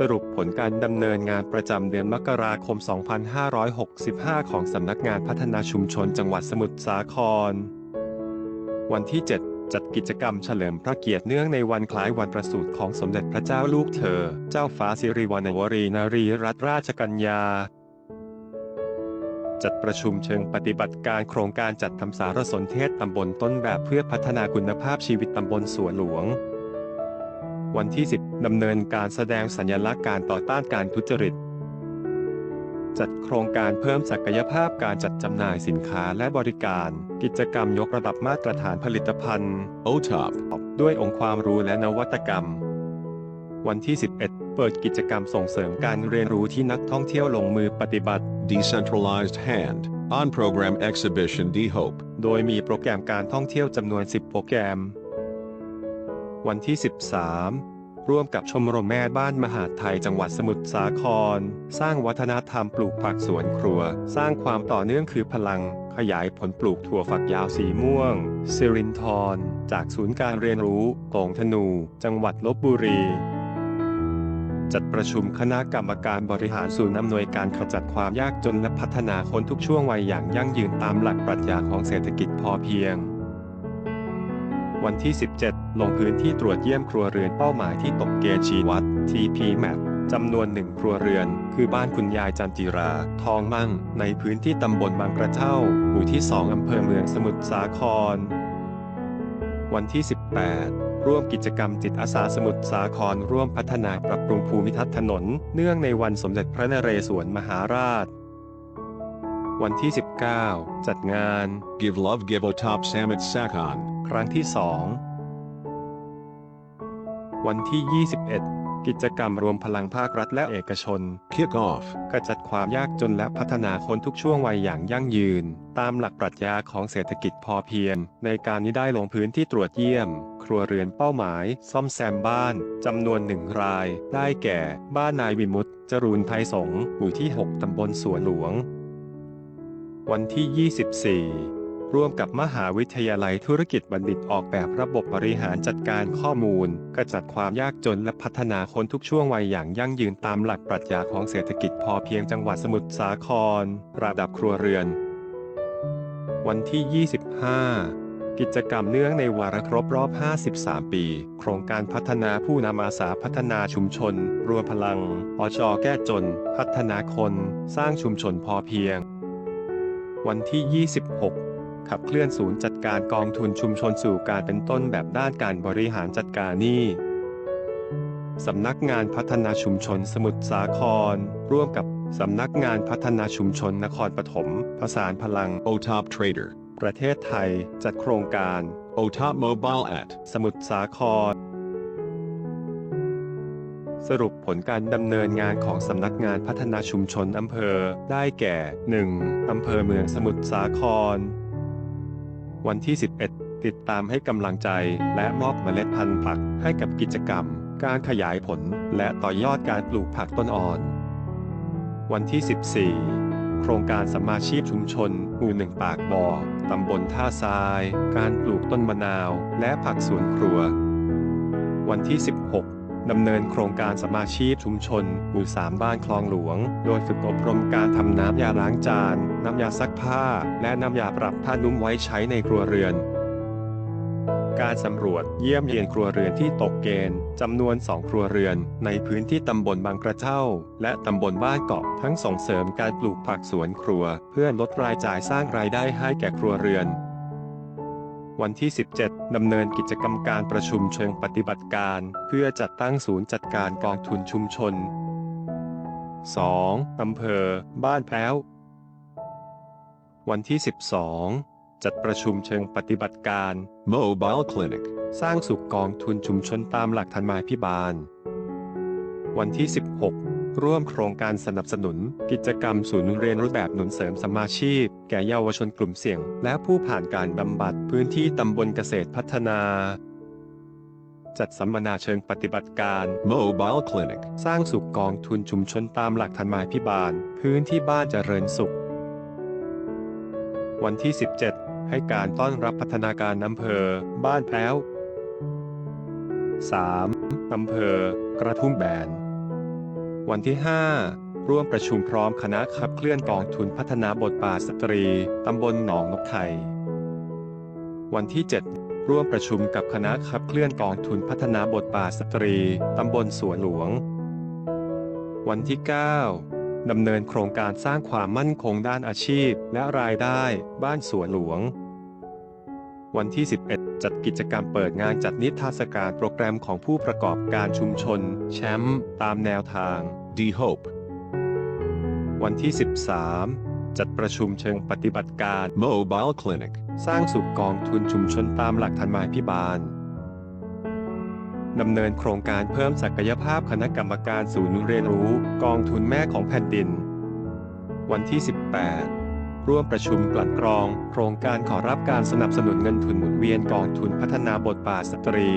สรุปผลการดำเนินงานประจำเดือนมกราคม 2565 ของสำนักงานพัฒนาชุมชนจังหวัดสมุทรสาคร วันที่ 7 จัดกิจกรรมเฉลิมพระเกียรติเนื่องในวันคล้ายวันประสูติของสมเด็จพระเจ้าลูกเธอ เจ้าฟ้าสิริวัณวรีนารีรัตนราชกัญญา จัดประชุมเชิงปฏิบัติการโครงการจัดทำสารสนเทศตำบลต้นแบบเพื่อพัฒนาคุณภาพชีวิตตำบลสวนหลวง วันที่ 10 ดำเนินการแสดงสัญลักษณ์การต่อต้านการทุจริต จัดโครงการเพิ่มศักยภาพการจัดจำหน่ายสินค้าและบริการ กิจกรรมยกระดับมาตรฐานผลิตภัณฑ์ OTOP ด้วยองค์ความรู้และนวัตกรรม วันที่ 11 เปิดกิจกรรมส่งเสริมการเรียนรู้ที่นักท่องเที่ยวลงมือปฏิบัติ Decentralized Hand On Program Exhibition D Hope โดยมีโปรแกรมการท่องเที่ยวจำนวน 10 โปรแกรม วันที่ 13 ร่วมกับชมรมแม่บ้านมหาไทยจังหวัดสมุทรสาคร สร้างวัฒนธรรมปลูกผักสวนครัว สร้างความต่อเนื่องคือพลัง ขยายผลปลูกถั่วฝักยาวสีม่วงซิรินทรจากศูนย์การเรียนรู้โต่งธนู จังหวัดลบบุรีจัดประชุมคณะกรรมการบริหารศูนย์อำนวยการขจัดความยากจนและพัฒนาคนทุกช่วงวัยอย่างยั่งยืนตามหลักปรัชญาของเศรษฐกิจพอเพียง วันที่ 17 ลงพื้นที่ตรวจเยี่ยมครัวเรือนเป้าหมายที่ตกเกณฑ์ชีวัด TP Map จำนวนหนึ่งครัวเรือน คือบ้านคุณยายจันจิรา ทองมั่ง ในพื้นที่ตำบลบางกระเจ้าหมู่ที่ 2 อำเภอเมืองสมุทรสาคร วันที่ 18ร่วมกิจกรรมจิตอาสาสมุทรสาครร่วมพัฒนาปรับปรุงภูมิทัศน์ถนน เนื่องในวันสมเด็จพระนเรศวรมหาราช วันที่ 19 จัดงาน Give Love Give OTOP Summit Sakon รั้งที่2วันที่ 21 กิจกรรมรวมพลังภาครัฐและเอกชน Kick Off ขจัดความยากจนและพัฒนาคนทุกช่วงวัยอย่างยั่งยืน ตามหลักปรัชญาของเศรษฐกิจพอเพียง ในการนี้ได้ลงพื้นที่ตรวจเยี่ยม ครัวเรือนเป้าหมาย ซ่อมแซมบ้าน จำนวนหนึ่งราย ได้แก่ บ้านนายวิมุตจรูนไทยสงฆ์หมู่ที่ 6 ตำบลสวนหลวง วันที่ 24 ร่วมกับมหาวิทยาลัยธุรกิจบัณฑิตออกแบบระบบบริหารจัดการข้อมูลกระจัดความยากจนและพัฒนาคนทุกช่วงวัยอย่างยั่งยืนตามหลักปรัชญาของเศรษฐกิจพอเพียงจังหวัดสมุทรสาคร ระดับครัวเรือน วันที่ 25กิจกรรมเนื่องในวาระครบรอบ 53 ปี โครงการพัฒนาผู้นำอาสาพัฒนาชุมชน รวมพลัง อจแก้จน พัฒนาคน สร้างชุมชนพอเพียง วันที่ 26 ขับเคลื่อนศูนย์จัดการกองทุนชุมชนสู่การเป็นต้นแบบด้านการบริหารจัดการหนี้สำนักงานพัฒนาชุมชนสมุทรสาคร ร่วมกับสำนักงานพัฒนาชุมชนนครปฐมประสานพลัง OTOP Trader ประเทศไทย จัดโครงการ OTOP Mobile at สมุทรสาคร สรุปผลการดำเนินงานของสำนักงานพัฒนาชุมชนอำเภอ ได้แก่ 1. อำเภอเมืองสมุทรสาคร วันที่ 11 ติดตามให้กำลังใจและมอบเมล็ดพันธุ์ผักให้กับกิจกรรม การขยายผลและต่อยอดการปลูกผักต้นอ่อน วันที่ 14 โครงการสมาชีพชุมชนหมู่หนึ่งปากบ่อตำบลท่าทราย การปลูกต้นมะนาว และผักสวนครัว วันที่ 16 ดำเนินโครงการสมาชีพชุมชนหมู่สามบ้านคลองหลวง โดยฝึกอบรมการทำน้ำยาล้างจาน น้ำยาซักผ้า และน้ำยาปรับผ้านุ่มไว้ใช้ในครัวเรือน การสำรวจเยี่ยมเยียนครัวเรือนที่ตกเกณฑ์จำนวน 2 ครัวเรือน ในพื้นที่ตำบลบางกระเจ้าและตำบลบ้านเกาะทั้งส่งเสริมการปลูกผักสวนครัว เพื่อลดรายจ่ายสร้างรายได้ให้แก่ครัวเรือน วันที่ 17 ดำเนินกิจกรรมการประชุมเชิงปฏิบัติการ เพื่อจัดตั้งศูนย์จัดการกองทุนชุมชน 2. อำเภอ บ้านแพ้ว วันที่ 12 จัดประชุมเชิงปฏิบัติการ Mobile Clinic สร้างสุขกองทุนชุมชนตามหลักธรรมาภิบาล วันที่ 16 ร่วมโครงการสนับสนุน กิจกรรมศูนย์เรียนรู้แบบหนุนเสริมสมาชีพ แก่เยาวชนกลุ่มเสี่ยง และผู้ผ่านการบำบัดพื้นที่ตำบลเกษตรพัฒนาจัดสัมมนาเชิงปฏิบัติการ Mobile Clinic สร้างสุขกองทุนชุมชนตามหลักธรรมาภิบาล พื้นที่บ้านเจริญสุข วันที่ 17 ให้การต้อนรับพัฒนาการอำเภอ บ้านแพ้ว 3. อำเภอกระทุ่มแบน วันที่ 5 ร่วมประชุมพร้อมคณะขับเคลื่อนกองทุนพัฒนาบทบาทสตรี ตำบลหนองนกไทย วันที่ 7 ร่วมประชุมกับคณะขับเคลื่อนกองทุนพัฒนาบทบาทสตรี ตำบลสวนหลวง วันที่ 9 ดำเนินโครงการสร้างความมั่นคงด้านอาชีพและรายได้บ้านสวนหลวง วันที่ 11 จัดกิจกรรมเปิดงานจัดนิทรรศการโปรแกรมของผู้ประกอบการชุมชน แชมป์ตามแนวทาง D Hope, วันที่ 13 จัดประชุมเชิงปฏิบัติการ Mobile Clinic, สร้างสุขกองทุนชุมชนตามหลักธรรมาภิบาลดำเนินโครงการเพิ่มศักยภาพคณะกรรมการศูนย์เรียนรู้ กองทุนแม่ของแผ่นดิน วันที่ 18 ร่วมประชุมกลั่นกรอง โครงการขอรับการสนับสนุนเงินทุนหมุนเวียนกองทุนพัฒนาบทบาทสตรี